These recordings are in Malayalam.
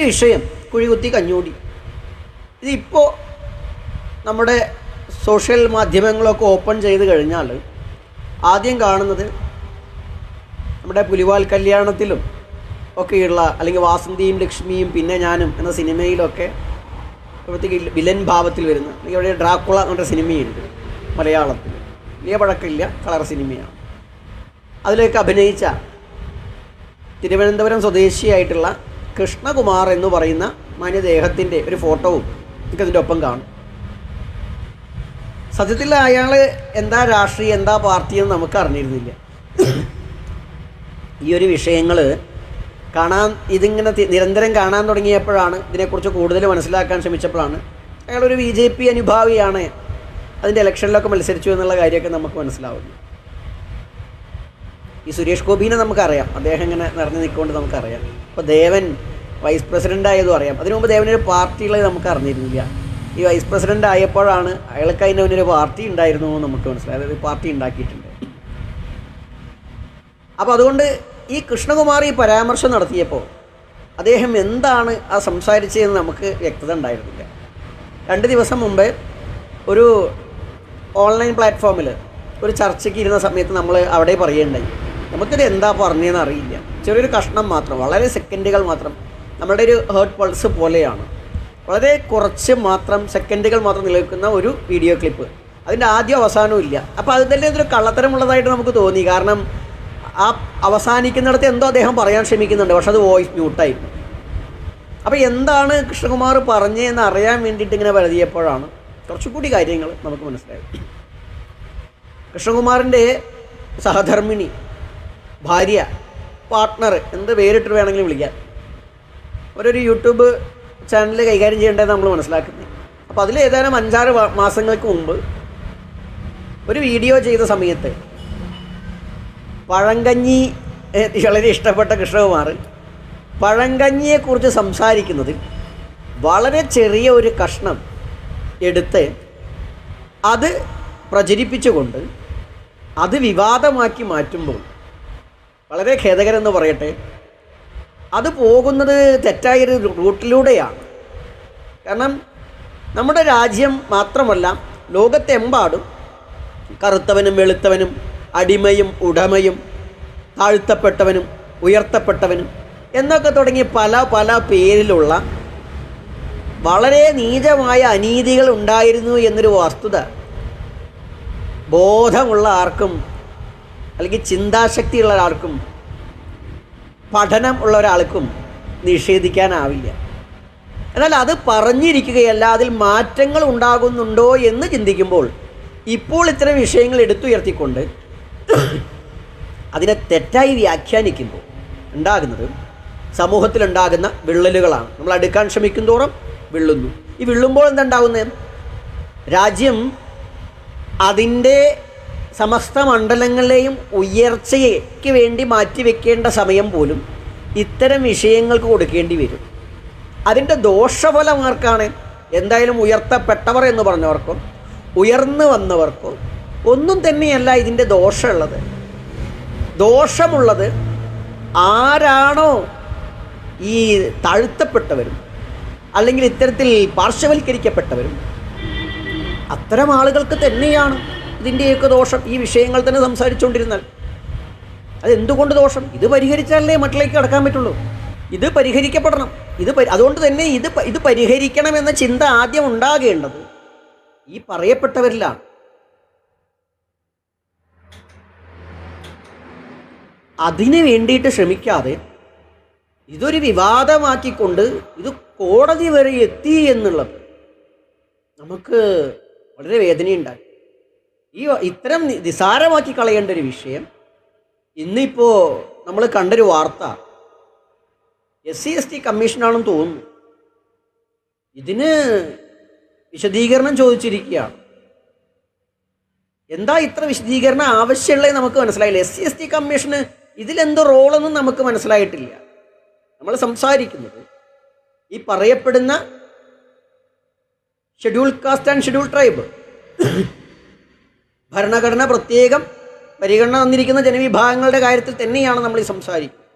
ഒരു വിഷയം കുഴികുത്തി കഞ്ഞൂടി. ഇതിപ്പോൾ നമ്മുടെ സോഷ്യൽ മാധ്യമങ്ങളൊക്കെ ഓപ്പൺ ചെയ്ത് കഴിഞ്ഞാൽ ആദ്യം കാണുന്നത് നമ്മുടെ പുലിവാൽ കല്യാണത്തിലും ഒക്കെയുള്ള അല്ലെങ്കിൽ വാസന്തിയും ലക്ഷ്മിയും പിന്നെ ഞാനും എന്ന സിനിമയിലൊക്കെ ഇപ്പോഴത്തേക്ക് വിലൻ ഭാവത്തിൽ വരുന്ന അല്ലെങ്കിൽ അവിടെ ഡ്രാക്കുള എന്ന സിനിമയുണ്ട് മലയാളത്തിൽ വലിയ പഴക്കമില്ല കളർ സിനിമയാണ്. അതിലേക്ക് അഭിനയിച്ച തിരുവനന്തപുരം സ്വദേശിയായിട്ടുള്ള കൃഷ്ണകുമാർ എന്ന് പറയുന്ന മനുദേഹത്തിന്റെ ഒരു ഫോട്ടോവും എനിക്കതിന്റെ ഒപ്പം കാണും. സത്യത്തിൽ അയാൾ എന്താ രാഷ്ട്രീയം എന്താ പാർട്ടി എന്ന് നമുക്ക് അറിഞ്ഞിരുന്നില്ല. ഈ ഒരു വിഷയങ്ങൾ കാണാൻ ഇതിങ്ങനെ നിരന്തരം കാണാൻ തുടങ്ങിയപ്പോഴാണ് ഇതിനെക്കുറിച്ച് കൂടുതൽ മനസ്സിലാക്കാൻ ശ്രമിച്ചപ്പോഴാണ് അയാളൊരു ബി ജെ പി അനുഭാവിയാണ്. അതിന്റെ ഇലക്ഷനിലൊക്കെ മത്സരിച്ചു എന്നുള്ള കാര്യമൊക്കെ നമുക്ക് മനസ്സിലാവുന്നു. ഈ സുരേഷ് ഗോപിനെ നമുക്കറിയാം. അദ്ദേഹം ഇങ്ങനെ നിറഞ്ഞു നിൽക്കൊണ്ട് നമുക്കറിയാം. അപ്പോൾ ദേവൻ വൈസ് പ്രസിഡന്റ് ആയതും അറിയാം. അതിനു മുമ്പ് ദേവനൊരു പാർട്ടിയുള്ളത് നമുക്ക് അറിഞ്ഞിരുന്നില്ല. ഈ വൈസ് പ്രസിഡന്റ് ആയപ്പോഴാണ് അയാൾക്ക് അതിന്റെ മുന്നൊരു പാർട്ടി ഉണ്ടായിരുന്നു എന്ന് നമുക്ക് മനസ്സിലായത് അതായത് പാർട്ടി ഉണ്ടാക്കിയിട്ടുണ്ട്. അപ്പോൾ അതുകൊണ്ട് ഈ കൃഷ്ണകുമാർ ഈ പരാമർശം നടത്തിയപ്പോൾ അദ്ദേഹം എന്താണ് ആ സംസാരിച്ചതെന്ന് നമുക്ക് വ്യക്തത ഉണ്ടായിരുന്നില്ല. രണ്ട് ദിവസം മുമ്പേ ഒരു ഓൺലൈൻ പ്ലാറ്റ്ഫോമിൽ ഒരു ചർച്ചയ്ക്ക് ഇരുന്ന സമയത്ത് നമ്മൾ അവിടെ പറയുകയുണ്ടായി. നമുക്കിത് എന്താ പറഞ്ഞതെന്ന് അറിയില്ല. ചെറിയൊരു കഷ്ണം മാത്രം വളരെ സെക്കൻഡുകൾ മാത്രം. നമ്മുടെ ഒരു ഹേർട്ട് പൾസ് പോലെയാണ്. വളരെ കുറച്ച് മാത്രം സെക്കൻഡുകൾ മാത്രം നിലനിൽക്കുന്ന ഒരു വീഡിയോ ക്ലിപ്പ് അതിന്റെ ആദ്യം അവസാനവും ഇല്ല. അപ്പോൾ അത് തന്നെ ഇതൊരു കള്ളത്തരമുള്ളതായിട്ട് നമുക്ക് തോന്നി. കാരണം ആ അവസാനിക്കുന്നിടത്ത് എന്തോ അദ്ദേഹം പറയാൻ ശ്രമിക്കുന്നുണ്ട്. പക്ഷെ അത് വോയിസ് മ്യൂട്ടായിരുന്നു അപ്പോൾ എന്താണ് കൃഷ്ണകുമാർ പറഞ്ഞതെന്ന് അറിയാൻ വേണ്ടിയിട്ട് ഇങ്ങനെ വരുതിയപ്പോഴാണ് കുറച്ചുകൂടി കാര്യങ്ങൾ നമുക്ക് മനസ്സിലായത്. കൃഷ്ണകുമാറിന്റെ സഹധർമ്മിണി ഭാര്യ പാർട്ട്ണർ എന്ത് പേരിട്ട് വേണമെങ്കിലും വിളിക്കാം. അവരൊരു യൂട്യൂബ് ചാനൽ കൈകാര്യം ചെയ്യേണ്ടത് നമ്മൾ മനസ്സിലാക്കുന്നത് അപ്പോൾ അതിൽ ഏതാനും അഞ്ചാറ് മാസങ്ങൾക്ക് മുമ്പ് ഒരു വീഡിയോ ചെയ്ത സമയത്ത് പഴങ്കഞ്ഞി വളരെ ഇഷ്ടപ്പെട്ട കൃഷ്ണകുമാർ പഴങ്കഞ്ഞിയെക്കുറിച്ച് സംസാരിക്കുന്നതിൽ വളരെ ചെറിയ ഒരു കഷ്ണം എടുത്ത് അത് പ്രചരിപ്പിച്ചുകൊണ്ട് അത് വിവാദമാക്കി മാറ്റുമ്പോൾ വളരെ ഖേദകരെന്ന് പറയട്ടെ. അത് പോകുന്നത് തെറ്റായൊരു റൂട്ടിലൂടെയാണ്. കാരണം നമ്മുടെ രാജ്യം മാത്രമല്ല ലോകത്തെമ്പാടും കറുത്തവനും വെളുത്തവനും അടിമയും ഉടമയും താഴ്ത്തപ്പെട്ടവനും ഉയർത്തപ്പെട്ടവനും എന്നൊക്കെ തുടങ്ങി പല പല പേരിലുള്ള വളരെ നീചമായ അനീതികൾ ഉണ്ടായിരുന്നു എന്നൊരു വസ്തുത. ബോധമുള്ള ആർക്കും അല്ലെങ്കിൽ ചിന്താശക്തിയുള്ള ഒരാൾക്കും പഠനം ഉള്ള ഒരാൾക്കും നിഷേധിക്കാനാവില്ല. എന്നാൽ അത് പറഞ്ഞിരിക്കുകയല്ല അതിൽ മാറ്റങ്ങൾ ഉണ്ടാകുന്നുണ്ടോ എന്ന് ചിന്തിക്കുമ്പോൾ ഇപ്പോൾ ഇത്തരം വിഷയങ്ങൾ എടുത്തുയർത്തിക്കൊണ്ട് അതിനെ തെറ്റായി വ്യാഖ്യാനിക്കുമ്പോൾ ഉണ്ടാകുന്നത് സമൂഹത്തിലുണ്ടാകുന്ന വിള്ളലുകളാണ്. നമ്മൾ അടുക്കാൻ ശ്രമിക്കും തോറും വിള്ളുന്നു. ഈ വിള്ളുമ്പോൾ എന്തുണ്ടാകുന്നത് രാജ്യം അതിന്റെ സമസ്ത മണ്ഡലങ്ങളെയും ഉയർച്ചയ്ക്ക് വേണ്ടി മാറ്റിവെക്കേണ്ട സമയം പോലും ഇത്തരം വിഷയങ്ങൾക്ക് കൊടുക്കേണ്ടി വരും. അതിന്റെ ദോഷഫലം ആർക്കാണ് എന്തായാലും ഉയർത്തപ്പെട്ടവർ എന്ന് പറഞ്ഞവർക്കോ ഉയർന്നു വന്നവർക്കും ഒന്നും തന്നെയല്ല ഇതിന്റെ ദോഷമുള്ളത്. ദോഷമുള്ളത് ആരാണോ ഈ താഴ്ത്തപ്പെട്ടവരും അല്ലെങ്കിൽ ഇത്തരത്തിൽ പാർശ്വവൽക്കരിക്കപ്പെട്ടവരും. അത്തരം ആളുകൾക്ക് തന്നെയാണ് ഇതിന്റെയൊക്കെ ദോഷം ഈ വിഷയങ്ങൾ തന്നെ സംസാരിച്ചുകൊണ്ടിരുന്നാൽ. അതെന്തുകൊണ്ട് ദോഷം? ഇത് പരിഹരിച്ചാലേ മട്ടിലേക്ക് കടക്കാൻ പറ്റുള്ളൂ. ഇത് പരിഹരിക്കപ്പെടണം. ഇത് അതുകൊണ്ട് തന്നെ ഇത് ഇത് പരിഹരിക്കണം എന്ന ചിന്ത ആദ്യം ഉണ്ടാകേണ്ടത് ഈ പറയപ്പെട്ടവരിലാണ്. അതിന് വേണ്ടിയിട്ട് ശ്രമിക്കാതെ ഇതൊരു വിവാദമാക്കിക്കൊണ്ട് ഇത് കോടതി വരെ എത്തി എന്നുള്ളത് നമുക്ക് വളരെ വേദനയുണ്ടായി. ഈ ഇത്തരം നിസാരമാക്കി കളയേണ്ട ഒരു വിഷയം ഇന്നിപ്പോൾ നമ്മൾ കണ്ടൊരു വാർത്ത. എസ് സി എസ് ടി കമ്മീഷനാണെന്ന് തോന്നുന്നു. ഇതിന് വിശദീകരണം ചോദിച്ചിരിക്കുകയാണ്. എന്താ ഇത്ര വിശദീകരണം ആവശ്യമുള്ളത് നമുക്ക് മനസ്സിലായില്ല. എസ് സി എസ് ടി കമ്മീഷന് ഇതിലെന്തോ റോളൊന്നും നമുക്ക് മനസ്സിലായിട്ടില്ല. നമ്മൾ സംസാരിക്കുന്നത് ഈ പറയപ്പെടുന്ന schedule caste and schedule tribe. ഭരണഘടന പ്രത്യേകം പരിഗണന തന്നിരിക്കുന്ന ജനവിഭാഗങ്ങളുടെ കാര്യത്തിൽ തന്നെയാണ് നമ്മൾ ഈ സംസാരിക്കുന്നത്.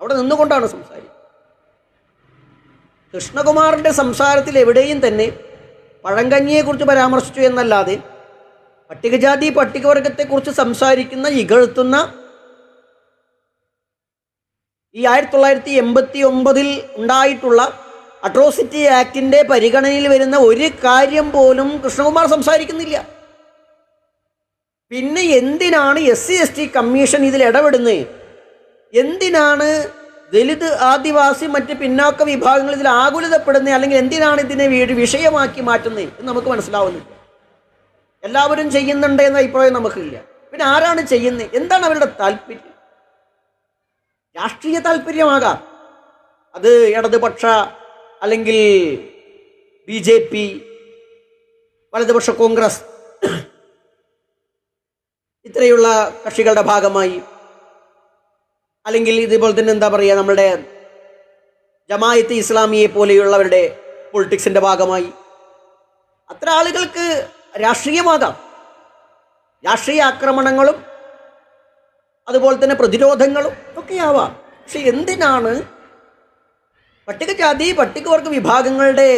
അവിടെ നിന്നുകൊണ്ടാണ് സംസാരിക്കുന്നത്. കൃഷ്ണകുമാറിന്റെ സംസാരത്തിൽ എവിടെയും തന്നെ പഴങ്കഞ്ഞിയെക്കുറിച്ച് പരാമർശിച്ചു എന്നല്ലാതെ പട്ടികജാതി പട്ടികവർഗത്തെക്കുറിച്ച് സംസാരിക്കുന്ന ഇകഴ്ത്തുന്ന ഈ ആയിരത്തി തൊള്ളായിരത്തി എൺപത്തി ഒമ്പതിൽ ഉണ്ടായിട്ടുള്ള അട്രോസിറ്റി ആക്ടിന്റെ പരിഗണനയിൽ വരുന്ന ഒരു കാര്യം പോലും കൃഷ്ണകുമാർ സംസാരിക്കുന്നില്ല. പിന്നെ എന്തിനാണ് S C S T commission ഇതിൽ ഇടപെടുന്നത് എന്തിനാണ് ദലിത് ആദിവാസി മറ്റ് പിന്നോക്ക വിഭാഗങ്ങൾ ഇതിൽ ആകുലതപ്പെടുന്നത് അല്ലെങ്കിൽ എന്തിനാണ് ഇതിനെ വിഷയമാക്കി മാറ്റുന്നത് എന്ന് നമുക്ക് മനസ്സിലാവുന്നില്ല എല്ലാവരും ചെയ്യുന്നുണ്ട് എന്ന അഭിപ്രായം നമുക്കില്ല. പിന്നെ ആരാണ് ചെയ്യുന്നത് എന്താണ് അവരുടെ താല്പര്യം? രാഷ്ട്രീയ താല്പര്യമാകാം. അത് ഇടതുപക്ഷ അല്ലെങ്കിൽ ബി ജെ പി വലതുപക്ഷ കോൺഗ്രസ് ഇത്രയുള്ള കക്ഷികളുടെ ഭാഗമായി. അല്ലെങ്കിൽ ഇതുപോലെ തന്നെ എന്താ പറയുക നമ്മുടെ ജമായത്ത് ഇസ്ലാമിയെ പോലെയുള്ളവരുടെ പൊളിറ്റിക്സിന്റെ ഭാഗമായി. അത്ര ആളുകൾക്ക് രാഷ്ട്രീയമാകാം. രാഷ്ട്രീയ ആക്രമണങ്ങളും അതുപോലെ തന്നെ പ്രതിരോധങ്ങളും ഒക്കെ ആവാം പക്ഷെ എന്തിനാണ് പട്ടികജാതി പട്ടികവർഗ വിഭാഗങ്ങളുടെ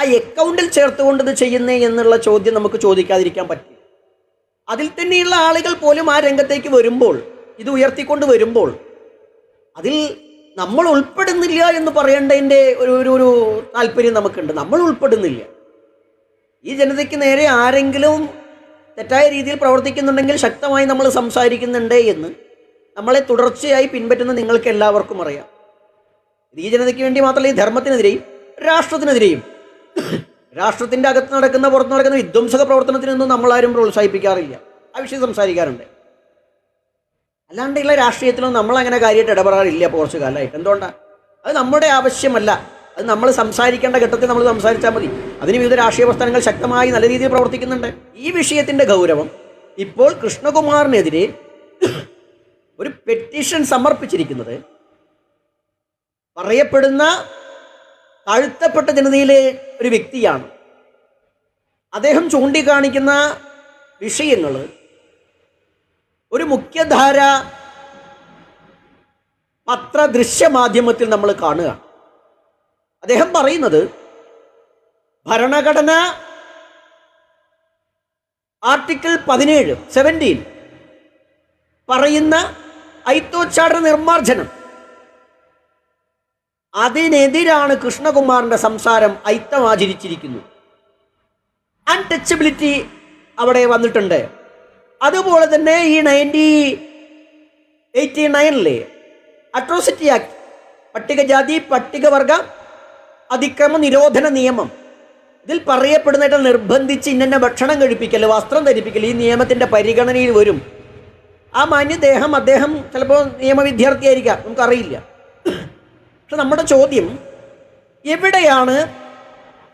ആ അക്കൗണ്ടിൽ ചേർത്തുകൊണ്ടത് ചെയ്യുന്നേ എന്നുള്ള ചോദ്യം നമുക്ക് ചോദിക്കാതിരിക്കാൻ പറ്റില്ല. അതിൽ തന്നെയുള്ള ആളുകൾ പോലും ആ രംഗത്തേക്ക് വരുമ്പോൾ ഇത് ഉയർത്തിക്കൊണ്ട് വരുമ്പോൾ അതിൽ നമ്മൾ ഉൾപ്പെടുന്നില്ല എന്ന് പറയേണ്ടതിന്റെ ഒരു ഒരു ഒരു താല്പര്യം നമുക്കുണ്ട്. നമ്മൾ ഉൾപ്പെടുന്നില്ല. ഈ ജനതയ്ക്ക് നേരെ ആരെങ്കിലും തെറ്റായ രീതിയിൽ പ്രവർത്തിക്കുന്നുണ്ടെങ്കിൽ ശക്തമായി നമ്മൾ സംസാരിക്കുന്നുണ്ട് എന്ന് നമ്മളെ തുടർച്ചയായി പിൻപറ്റുന്ന നിങ്ങൾക്ക് എല്ലാവർക്കും അറിയാം. ഈ ജനതയ്ക്ക് വേണ്ടി മാത്രമല്ല ഈ ധർമ്മത്തിനെതിരെയും രാഷ്ട്രത്തിനെതിരെയും രാഷ്ട്രത്തിന്റെ അകത്ത് നടക്കുന്ന പുറത്ത് നടക്കുന്ന വിധ്വംസക പ്രവർത്തനത്തിനൊന്നും നമ്മളാരും പ്രോത്സാഹിപ്പിക്കാറില്ല. ആ വിഷയം സംസാരിക്കാറുണ്ട്. അല്ലാണ്ടുള്ള രാഷ്ട്രീയത്തിലൊന്നും നമ്മളങ്ങനെ കാര്യമായിട്ട് ഇടപെടാറില്ല കുറച്ച് കാലമായിട്ട് എന്തുകൊണ്ടാണ് അത് നമ്മുടെ ആവശ്യമല്ല. അത് നമ്മൾ സംസാരിക്കേണ്ട ഘട്ടത്തിൽ നമ്മൾ സംസാരിച്ചാൽ മതി. അതിന് വിവിധ രാഷ്ട്രീയ പ്രസ്ഥാനങ്ങൾ ശക്തമായി നല്ല രീതിയിൽ പ്രവർത്തിക്കുന്നുണ്ട്. ഈ വിഷയത്തിന്റെ ഗൗരവം ഇപ്പോൾ കൃഷ്ണകുമാറിനെതിരെ ഒരു പെറ്റീഷൻ സമർപ്പിച്ചിരിക്കുന്നത് പറയപ്പെടുന്ന താഴ്ത്തപ്പെട്ട ജനതയിലെ ഒരു വ്യക്തിയാണ്. അദ്ദേഹം ചൂണ്ടിക്കാണിക്കുന്ന വിഷയങ്ങൾ ഒരു മുഖ്യധാര പത്ര ദൃശ്യമാധ്യമത്തിൽ നമ്മൾ കാണുക. അദ്ദേഹം പറയുന്നത് ഭരണഘടന ആർട്ടിക്കിൾ പതിനേഴ് സെവന്റീൻ പറയുന്ന ഐത്തോച്ചാടന നിർമ്മാർജനം. അതിനെതിരാണ് കൃഷ്ണകുമാറിന്റെ സംസാരം ഐത്തം ആചരിച്ചിരിക്കുന്നു അൺടച്ചബിലിറ്റി അവിടെ വന്നിട്ടുണ്ട്. അതുപോലെ തന്നെ ഈ നയന്റി എയ്റ്റി നയനിലെ അട്രോസിറ്റി ആക്ട് പട്ടികജാതി പട്ടികവർഗ അതിക്രമ നിരോധന നിയമം. ഇതിൽ പറയപ്പെടുന്നതായിട്ട് നിർബന്ധിച്ച് ഇന്നെ ഭക്ഷണം കഴിപ്പിക്കൽ വസ്ത്രം ധരിപ്പിക്കൽ ഈ നിയമത്തിന്റെ പരിഗണനയിൽ വരും. ആ മാന്യദേഹം അദ്ദേഹം ചിലപ്പോൾ നിയമവിദ്യാർത്ഥിയായിരിക്കാം നമുക്കറിയില്ല. പക്ഷെ നമ്മുടെ ചോദ്യം എവിടെയാണ്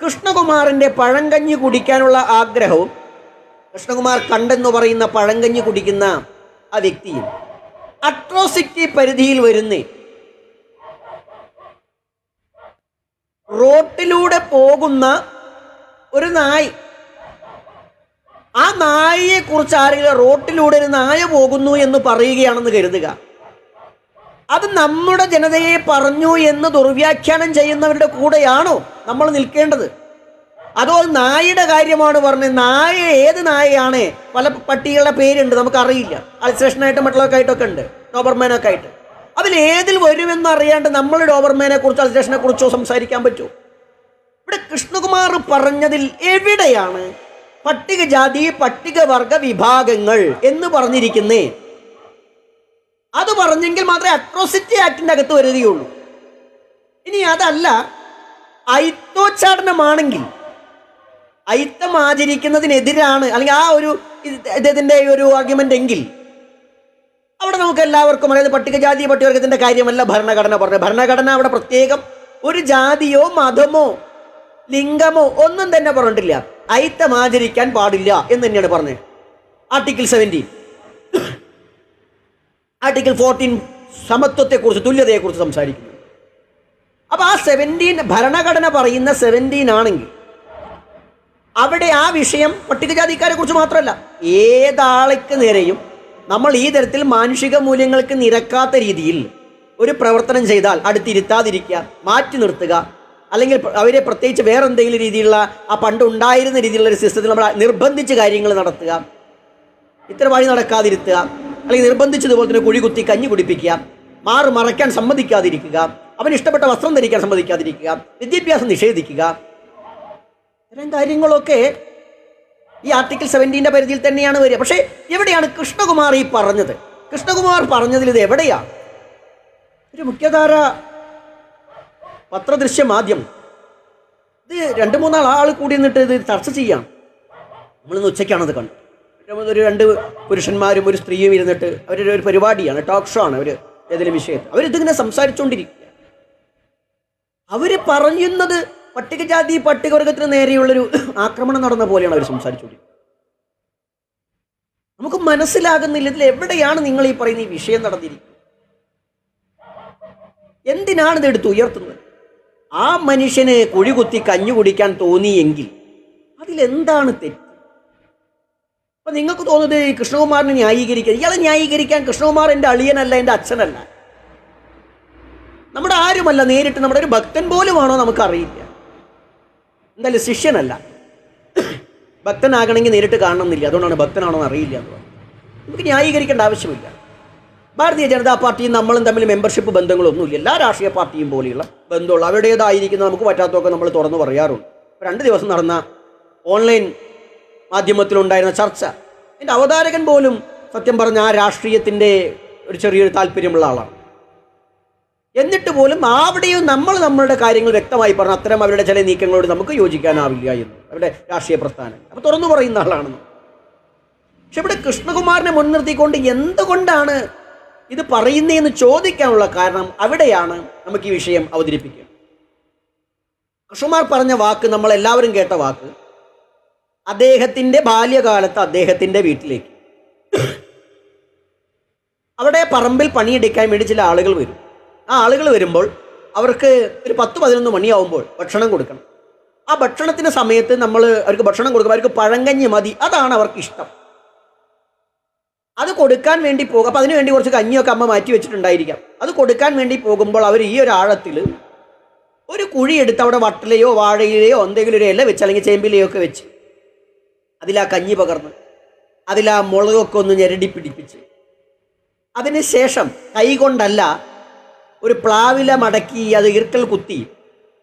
കൃഷ്ണകുമാറിന്റെ പഴങ്കഞ്ഞി കുടിക്കാനുള്ള ആഗ്രഹവും? കൃഷ്ണകുമാർ കണ്ടെന്ന് പറയുന്ന പഴങ്കഞ്ഞി കുടിക്കുന്ന ആ വ്യക്തിയും അട്രോസിറ്റി പരിധിയിൽ വരുന്ന. റോട്ടിലൂടെ പോകുന്ന ഒരു നായ്. ആ നായയെ കുറിച്ച് ആരെങ്കിലും റോട്ടിലൂടെ ഒരു നായ പോകുന്നു എന്ന് പറയുകയാണെന്ന് കരുതുക. അത് നമ്മുടെ ജനതയെ പറഞ്ഞു എന്ന് ദുർവ്യാഖ്യാനം ചെയ്യുന്നവരുടെ കൂടെയാണോ നമ്മൾ നിൽക്കേണ്ടത്? അതോ നായയുടെ കാര്യമാണ് പറഞ്ഞത് നായ ഏത് നായയാണ്? പല പട്ടികളുടെ പേരുണ്ട് നമുക്കറിയില്ല. അൾസേഷനായിട്ട് മറ്റുള്ളതൊക്കെ ആയിട്ടൊക്കെ ഉണ്ട് ഡോബർമാനൊക്കെ ആയിട്ട്. അതിൽ ഏതിൽ വരുമെന്ന് അറിയാണ്ട് നമ്മൾ ഡോബർമാനെ കുറിച്ചോ അൽസേഷനെ കുറിച്ചോ സംസാരിക്കാൻ പറ്റൂ ഇവിടെ കൃഷ്ണകുമാർ പറഞ്ഞതിൽ എവിടെയാണ് പട്ടികജാതി പട്ടികവർഗ വിഭാഗങ്ങൾ എന്ന് പറഞ്ഞിരിക്കുന്നേ? പറഞ്ഞെങ്കിൽ മാത്രമേ അട്രോസിറ്റി ആക്ടിന്റെ അകത്ത് വരികയുള്ളൂ. ഇനി അതല്ല ഐത്തോച്ചാടനമാണെങ്കിൽ ഐത്തം ആചരിക്കുന്നതിനെതിരാണ് അല്ലെങ്കിൽ ആ ഒരു ഇദ്ദേഹത്തിന്റെ ഒരു ആർഗ്യുമെന്റ് എങ്കിൽ അവിടെ നമുക്ക് എല്ലാവർക്കും അതായത് പട്ടികജാതി പട്ടികവർഗത്തിന്റെ കാര്യമല്ല ഭരണഘടന പറഞ്ഞത്. ഭരണഘടന അവിടെ പ്രത്യേകം ഒരു ജാതിയോ മതമോ ലിംഗമോ ഒന്നും തന്നെ പറഞ്ഞിട്ടില്ല. ഐത്തം ആചരിക്കാൻ പാടില്ല എന്ന് തന്നെയാണ് പറഞ്ഞത്. ആർട്ടിക്കിൾ സെവന്റീൻ ആർട്ടിക്കിൾ ഫോർട്ടീൻ സമത്വത്തെക്കുറിച്ച് തുല്യതയെക്കുറിച്ച് സംസാരിക്കുന്നു. അപ്പോൾ ആ സെവന്റീൻ ഭരണഘടന പറയുന്ന സെവന്റീൻ ആണെങ്കിൽ അവിടെ ആ വിഷയം പട്ടികജാതിക്കാരെ കുറിച്ച് മാത്രമല്ല ഏതാൾക്ക് നേരെയും നമ്മൾ ഈ തരത്തിൽ മാനുഷിക മൂല്യങ്ങൾക്ക് നിരക്കാത്ത രീതിയിൽ ഒരു പ്രവർത്തനം ചെയ്താൽ അടുത്തിരുത്താതിരിക്കുക മാറ്റി നിർത്തുക അല്ലെങ്കിൽ അവരെ പ്രത്യേകിച്ച് വേറെ എന്തെങ്കിലും രീതിയിലുള്ള ആ പണ്ട് ഉണ്ടായിരുന്ന രീതിയിലുള്ള ഒരു സിസ്റ്റത്തിൽ നമ്മൾ നിർബന്ധിച്ച് കാര്യങ്ങൾ നടത്തുക ഇത്ര വഴി നടക്കാതിരുത്തുക അല്ലെങ്കിൽ നിർബന്ധിച്ചതുപോലെ തന്നെ കുഴി കുത്തി കഞ്ഞി കുടിപ്പിക്കുക മാറ് മറയ്ക്കാൻ സമ്മതിക്കാതിരിക്കുക അവന് ഇഷ്ടപ്പെട്ട വസ്ത്രം ധരിക്കാൻ സമ്മതിക്കാതിരിക്കുക വിദ്യാഭ്യാസം നിഷേധിക്കുക. ഇത്തരം കാര്യങ്ങളൊക്കെ ഈ ആർട്ടിക്കിൾ സെവന്റീന്റെ പരിധിയിൽ തന്നെയാണ് വരിക. പക്ഷേ എവിടെയാണ് കൃഷ്ണകുമാർ ഈ പറഞ്ഞത്? കൃഷ്ണകുമാർ പറഞ്ഞതിൽ ഇത് എവിടെയാണ് ഒരു മുഖ്യധാര പത്രദൃശ്യം ആദ്യം ഇത് രണ്ട് മൂന്നാൾ ആൾ കൂടി നിന്നിട്ട് ഇത് ചർച്ച ചെയ്യാം. നമ്മളിന്ന് ഉച്ചയ്ക്കാണത് കണ്ടത്. ഒരു രണ്ട് പുരുഷന്മാരും ഒരു സ്ത്രീയും ഇരുന്നിട്ട് അവരുടെ ഒരു പരിപാടിയാണ് ടോക്ക് ഷോ ആണ് അവർ ഏതെങ്കിലും വിഷയത്തിൽ. അവരിതിങ്ങനെ സംസാരിച്ചുകൊണ്ടിരിക്കുക അവർ പറയുന്നത് പട്ടികജാതി പട്ടികവർഗത്തിന് നേരെയുള്ളൊരു ആക്രമണം നടന്ന പോലെയാണ് അവർ സംസാരിച്ചുകൊണ്ടിരിക്കുന്നത് നമുക്ക് മനസ്സിലാകുന്നില്ല ഇതിൽ എവിടെയാണ് നിങ്ങൾ ഈ പറയുന്ന ഈ വിഷയം നടന്നിരിക്കുന്നത്. എന്തിനാണ് ഇത് എടുത്ത് ഉയർത്തുന്നത്? ആ മനുഷ്യനെ കുഴി കുത്തി കഞ്ഞു കുടിക്കാൻ തോന്നിയെങ്കിൽ അതിലെന്താണ് തെറ്റ്? അപ്പൊ നിങ്ങൾക്ക് തോന്നുന്നത് ഈ കൃഷ്ണകുമാറിനെ ന്യായീകരിക്കാൻ ഇയാളെ ന്യായീകരിക്കാൻ കൃഷ്ണകുമാർ എന്റെ അളിയനല്ല എന്റെ അച്ഛനല്ല. നമ്മുടെ ആരുമല്ല നേരിട്ട് നമ്മുടെ ഒരു ഭക്തൻ പോലുമാണോ നമുക്കറിയില്ല. എന്തായാലും ശിഷ്യനല്ല. ഭക്തനാകണമെങ്കിൽ നേരിട്ട് കാണണമെന്നില്ല. അതുകൊണ്ടാണ് ഭക്തനാണോ എന്ന് അറിയില്ല എന്ന് നമുക്ക് ന്യായീകരിക്കേണ്ട ആവശ്യമില്ല. ഭാരതീയ ജനതാ പാർട്ടിയും നമ്മളും തമ്മിൽ മെമ്പർഷിപ്പ് ബന്ധങ്ങളൊന്നുമില്ല. എല്ലാ രാഷ്ട്രീയ പാർട്ടിയും പോലെയുള്ള ബന്ധമുള്ള അവരുടേതായിരിക്കുന്ന നമുക്ക് പറ്റാത്തതൊക്കെ നമ്മൾ തുറന്നു പറയാറുണ്ട്. രണ്ട് ദിവസം നടന്ന ഓൺലൈൻ മാധ്യമത്തിലുണ്ടായിരുന്ന ചർച്ച. എന്റെ അവതാരകൻ പോലും സത്യം പറഞ്ഞ ആ രാഷ്ട്രീയത്തിന്റെ ഒരു ചെറിയൊരു താല്പര്യമുള്ള ആളാണ്. എന്നിട്ട് പോലും അവിടെയും നമ്മൾ നമ്മളുടെ കാര്യങ്ങൾ വ്യക്തമായി പറഞ്ഞു അത്തരം അവരുടെ ചില നീക്കങ്ങളോട് നമുക്ക് യോജിക്കാനാവില്ല എന്ന്. അവരുടെ രാഷ്ട്രീയ പ്രസ്ഥാനം. അപ്പോൾ തുറന്നു പറയുന്ന ആളാണെന്ന്. പക്ഷെ ഇവിടെ കൃഷ്ണകുമാറിനെ മുൻനിർത്തിക്കൊണ്ട് എന്തുകൊണ്ടാണ് ഇത് പറയുന്നതെന്ന് ചോദിക്കാനുള്ള കാരണം അവിടെയാണ് നമുക്ക് ഈ വിഷയം അവതരിപ്പിക്കുക. കൃഷ്ണകുമാർ പറഞ്ഞ വാക്ക് നമ്മൾ എല്ലാവരും കേട്ട വാക്ക്. അദ്ദേഹത്തിന്റെ ബാല്യകാലത്ത് അദ്ദേഹത്തിന്റെ വീട്ടിലേക്ക്. അവിടെ പറമ്പിൽ പണിയെടുക്കാൻ വേണ്ടി ചില ആളുകൾ വരും. ആ ആളുകൾ വരുമ്പോൾ അവർക്ക് ഒരു പത്ത് പതിനൊന്ന് മണിയാവുമ്പോൾ ഭക്ഷണം കൊടുക്കണം. ആ ഭക്ഷണത്തിന് സമയത്ത് നമ്മൾ അവർക്ക് ഭക്ഷണം കൊടുക്കുമ്പോൾ അവർക്ക് പഴങ്കഞ്ഞി മതി. അതാണ് അവർക്ക് ഇഷ്ടം. അത് കൊടുക്കാൻ വേണ്ടി പോകും. അപ്പം അതിനുവേണ്ടി കുറച്ച് കഞ്ഞിയൊക്കെ അമ്മ മാറ്റി വെച്ചിട്ടുണ്ടായിരിക്കാം. അത് കൊടുക്കാൻ വേണ്ടി പോകുമ്പോൾ അവർ ഈ ഒരു ആഴത്തിൽ ഒരു കുഴി എടുത്ത് അവിടെ വട്ടിലെയോ വാഴയിലെയോ എന്തെങ്കിലും ഒരു ഇല വെച്ച് അല്ലെങ്കിൽ ചേമ്പിലെയോ ഒക്കെ വെച്ച് അതിൽ ആ കഞ്ഞി പകർന്ന് അതിലാ മുളകൊക്കെ ഒന്ന് ഞെരടി പിടിപ്പിച്ച്. അതിനുശേഷം കൈകൊണ്ടല്ല ഒരു പ്ലാവില മടക്കി അത് ഇർക്കൽ കുത്തി.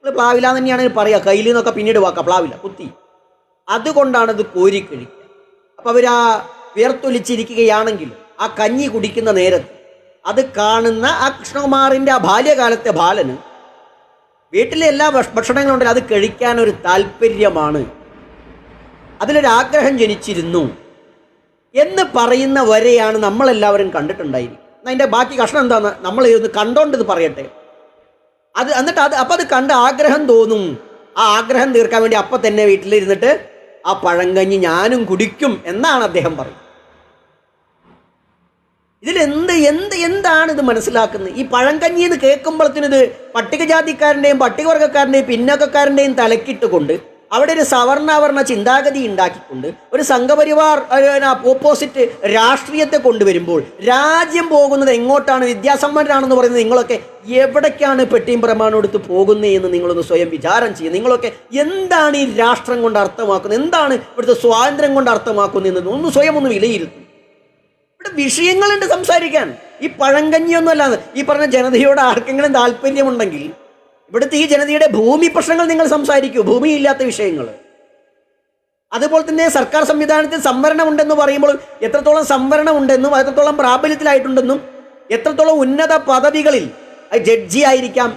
പ്ലാവില തന്നെയാണ് പറയുക കയ്യിൽ നിന്നൊക്കെ പിന്നീട് വാക്കാം പ്ലാവില കുത്തി. അതുകൊണ്ടാണ് ഇത് കോരി കഴിക്കുക അപ്പോൾ അവർ ആ വിയർത്തൊലിച്ചിരിക്കുകയാണെങ്കിൽ ആ കഞ്ഞി കുടിക്കുന്ന നേരത്ത് അത് കാണുന്ന ആ കൃഷ്ണകുമാറിന്റെ ആ ബാല്യകാലത്തെ ബാലന് വീട്ടിലെ എല്ലാ ഭക്ഷണങ്ങളുണ്ടെങ്കിൽ അത് കഴിക്കാൻ ഒരു താല്പര്യമാണ്. അതിലൊരു ആഗ്രഹം ജനിച്ചിരുന്നു എന്ന് പറയുന്ന വരെയാണ് നമ്മളെല്ലാവരും കണ്ടിട്ടുണ്ടായിരിക്കും അതിന്റെ ബാക്കി കഷ്ണം എന്താന്ന് നമ്മൾ ഇരുന്ന് കണ്ടോണ്ട് ഇത് പറയട്ടെ. അത് എന്നിട്ട് അത് അപ്പം അത് കണ്ട് ആഗ്രഹം തോന്നും. ആ ആഗ്രഹം തീർക്കാൻ വേണ്ടി അപ്പം തന്നെ വീട്ടിലിരുന്നിട്ട് ആ പഴങ്കഞ്ഞി ഞാനും കുടിക്കും എന്നാണ് അദ്ദേഹം പറയുന്നത്. ഇതിലെന്ത് എന്ത് എന്താണ് ഇത് മനസ്സിലാക്കുന്നത്? ഈ പഴങ്കഞ്ഞി എന്ന് കേൾക്കുമ്പോഴത്തേനിത് പട്ടികജാതിക്കാരന്റെയും പട്ടികവർഗക്കാരന്റെയും പിന്നോക്കക്കാരന്റെയും തലക്കിട്ടുകൊണ്ട് അവിടെ ഒരു സവർണാവർണ ചിന്താഗതി ഉണ്ടാക്കിക്കൊണ്ട് ഒരു സംഘപരിവാർ ഓപ്പോസിറ്റ് രാഷ്ട്രീയത്തെ കൊണ്ടുവരുമ്പോൾ രാജ്യം പോകുന്നത് എങ്ങോട്ടാണ്? വിദ്യാസമ്പന്നരാണെന്ന് പറയുന്നത് നിങ്ങളൊക്കെ എവിടേക്കാണ് പെട്ടിയും പ്രമാണം എടുത്ത് പോകുന്നത് എന്ന് നിങ്ങളൊന്ന് സ്വയം വിചാരം ചെയ്യുക. നിങ്ങളൊക്കെ എന്താണ് ഈ രാഷ്ട്രം കൊണ്ട് അർത്ഥമാക്കുന്നത്? എന്താണ് ഇവിടുത്തെ സ്വാതന്ത്ര്യം കൊണ്ട് അർത്ഥമാക്കുന്നത് എന്ന് ഒന്ന് സ്വയം ഒന്ന് വിലയിരുത്തും ഇവിടെ വിഷയങ്ങളുണ്ട് സംസാരിക്കാൻ. ഈ പഴങ്കഞ്ഞിയൊന്നും അല്ലാതെ ഈ പറഞ്ഞ ജനതയോട് ആർക്കെങ്കിലും താല്പര്യമുണ്ടെങ്കിൽ ഇവിടുത്തെ ഈ ജനതയുടെ ഭൂമി പ്രശ്നങ്ങൾ നിങ്ങൾ സംസാരിക്കൂ. ഭൂമിയില്ലാത്ത വിഷയങ്ങൾ. അതുപോലെ തന്നെ സർക്കാർ സംവിധാനത്തിൽ സംവരണം ഉണ്ടെന്ന് പറയുമ്പോൾ എത്രത്തോളം സംവരണം ഉണ്ടെന്നും എത്രത്തോളം പ്രാബല്യത്തിലായിട്ടുണ്ടെന്നും എത്രത്തോളം ഉന്നത പദവികളിൽ ജഡ്ജി ആയിരിക്കാം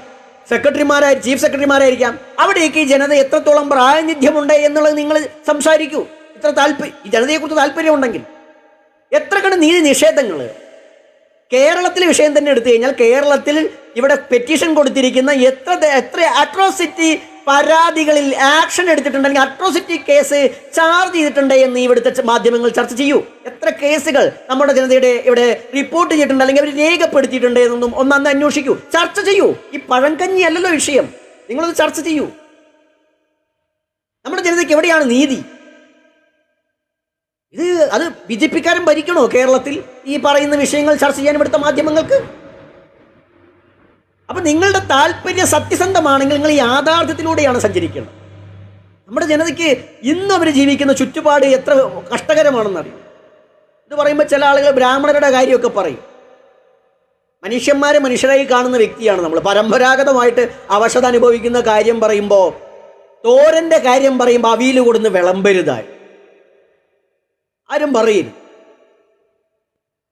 സെക്രട്ടറിമാരായി ചീഫ് സെക്രട്ടറിമാരായിരിക്കാം അവിടേക്ക് ഈ ജനത എത്രത്തോളം പ്രാതിനിധ്യമുണ്ട് എന്നുള്ളത് നിങ്ങൾ സംസാരിക്കൂ. ഇത്ര താല്പര്യം ഈ ജനതയെക്കുറിച്ച് താല്പര്യമുണ്ടെങ്കിൽ എത്ര കണ്ട് നീതി നിഷേധങ്ങൾ? കേരളത്തിലെ വിഷയം തന്നെ എടുത്തു കഴിഞ്ഞാൽ കേരളത്തിൽ ഇവിടെ പെറ്റീഷൻ കൊടുത്തിരിക്കുന്ന എത്ര എത്ര അട്രോസിറ്റി പരാതികളിൽ ആക്ഷൻ എടുത്തിട്ടുണ്ടെങ്കിൽ അട്രോസിറ്റി കേസ് ചാർജ് ചെയ്തിട്ടുണ്ട് എന്ന് ഇവിടുത്തെ മാധ്യമങ്ങൾ ചർച്ച ചെയ്യൂ. എത്ര കേസുകൾ നമ്മുടെ ജനതയുടെ ഇവിടെ റിപ്പോർട്ട് ചെയ്തിട്ടുണ്ട് അല്ലെങ്കിൽ അവർ രേഖപ്പെടുത്തിയിട്ടുണ്ട് എന്നൊന്നും ഒന്നന്ന് അന്വേഷിക്കൂ. ചർച്ച ചെയ്യൂ. ഈ പഴങ്കഞ്ഞി അല്ലല്ലോ വിഷയം. നിങ്ങളത് ചർച്ച ചെയ്യൂ. നമ്മുടെ ജനതയ്ക്ക് എവിടെയാണ് നീതി? ഇത് അത് ബി ജെ പിക്കാരൻ ഭരിക്കണോ കേരളത്തിൽ ഈ പറയുന്ന വിഷയങ്ങൾ ചർച്ച ചെയ്യാൻ ഇവിടുത്തെ മാധ്യമങ്ങൾക്ക്? അപ്പം നിങ്ങളുടെ താല്പര്യം സത്യസന്ധമാണെങ്കിൽ നിങ്ങൾ യാഥാർത്ഥ്യത്തിലൂടെയാണ് സഞ്ചരിക്കേണ്ടത് നമ്മുടെ ജനതയ്ക്ക് ഇന്ന് അവർ ജീവിക്കുന്ന ചുറ്റുപാട് എത്ര കഷ്ടകരമാണെന്നറിയും? ഇത് പറയുമ്പോൾ ചില ആളുകൾ ബ്രാഹ്മണരുടെ കാര്യമൊക്കെ പറയും. മനുഷ്യന്മാരെ മനുഷ്യരായി കാണുന്ന വ്യക്തിയാണ് നമ്മൾ. പരമ്പരാഗതമായിട്ട് അവശത അനുഭവിക്കുന്ന കാര്യം പറയുമ്പോൾ തോരന്റെ കാര്യം പറയുമ്പോൾ അവിയിൽ കൊടുന്ന് വിളമ്പരുതായി. ആരും പറയില്ല.